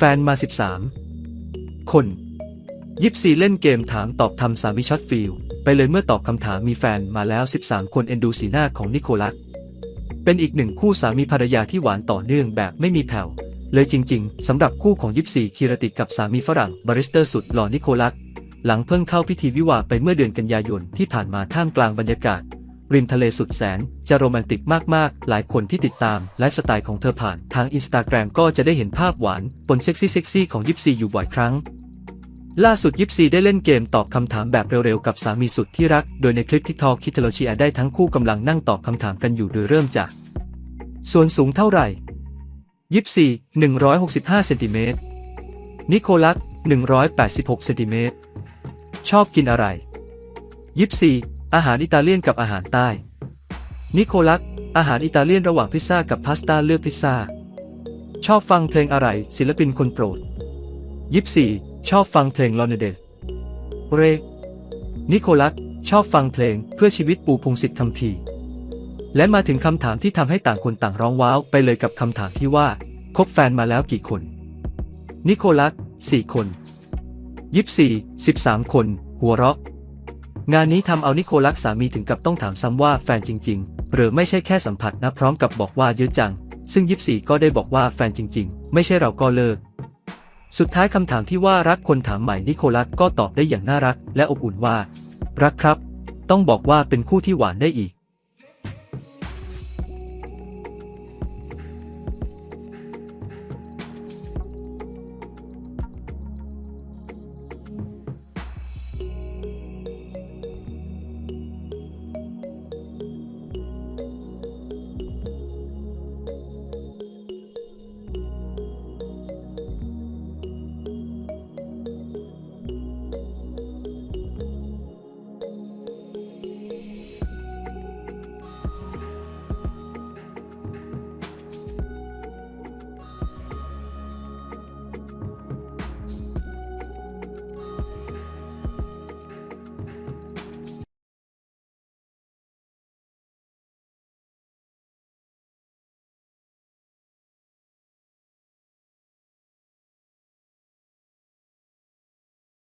แฟนมา 13 คน ยิปซีเล่นเกมถามตอบทำสามีช็อตฟิลไปเลยเมื่อตอบคำถามมีแฟนมาแล้ว 13 คนเอ็นดูสีหน้าของนิโคลัส เป็นอีกหนึ่งคู่สามีภรรยาที่หวานต่อเนื่องแบบไม่มีแผ่ว เลยจริง ๆสำหรับคู่ของยิปซีคีรติกับสามีฝรั่งบาริสเตอร์สุดหล่อนิโคลัส หลังเพิ่งเข้าพิธีวิวาไปเมื่อเดือนกันยายนที่ผ่านมาท่ามกลางบรรยากาศ ริมทะเลสุดแสน จะโรแมนติกมากๆ หลายคนที่ติดตามไลฟ์สไตล์ของเธอผ่านทางอินสตาแกรมก็จะได้เห็นภาพหวานปนเซ็กซี่เซ็กซี่ของยิปซีอยู่บ่อยครั้ง ล่าสุดยิปซีได้เล่นเกมตอบคำถามแบบเร็วๆ กับสามีสุดที่รัก โดยในคลิปที่ทอคิทโลชีอาได้ทั้งคู่กำลังนั่งตอบคำถามกันอยู่โดยเริ่มจาก ส่วนสูงเท่าไหร่ยิปซี165เซนติเมตรนิโคลัส186เซนติเมตรชอบกินอะไรยิปซี อาหารอิตาเลียนกับอาหารใต้ นิโคลัสอาหารอิตาเลียนระหว่างพิซซ่ากับพาสต้าเลือกพิซซ่า ชอบฟังเพลงอะไร ศิลปินคนโปรดยิปซีชอบฟังเพลงลอนเดลเร นิโคลัส ชอบฟังเพลงเพื่อชีวิตปูพงศิษฐ์คำพีและมาถึงคำถามที่ทำให้ต่างคนต่างร้องว้าว ไปเลยกับคำถามที่ว่า คบแฟนมาแล้วกี่คน นิโคลัสสี่คนยิปซีสิบสามคน หัวเราะ งานนี้ทำเอานิโคลักสามีถึงกับต้องถามซ้ำว่าแฟนจริง ๆ หรือไม่ใช่แค่สัมผัสนะพร้อมกับบอกว่าเยอะจัง ซึ่งยิปซีก็ได้บอกว่าแฟนจริง ๆ ไม่ใช่เราก็เลิก สุดท้ายคำถามที่ว่ารักคนถามใหม่นิโคลัสก็ตอบได้อย่างน่ารัก และอบอุ่นว่า รักครับ ต้องบอกว่าเป็นคู่ที่หวานได้อีก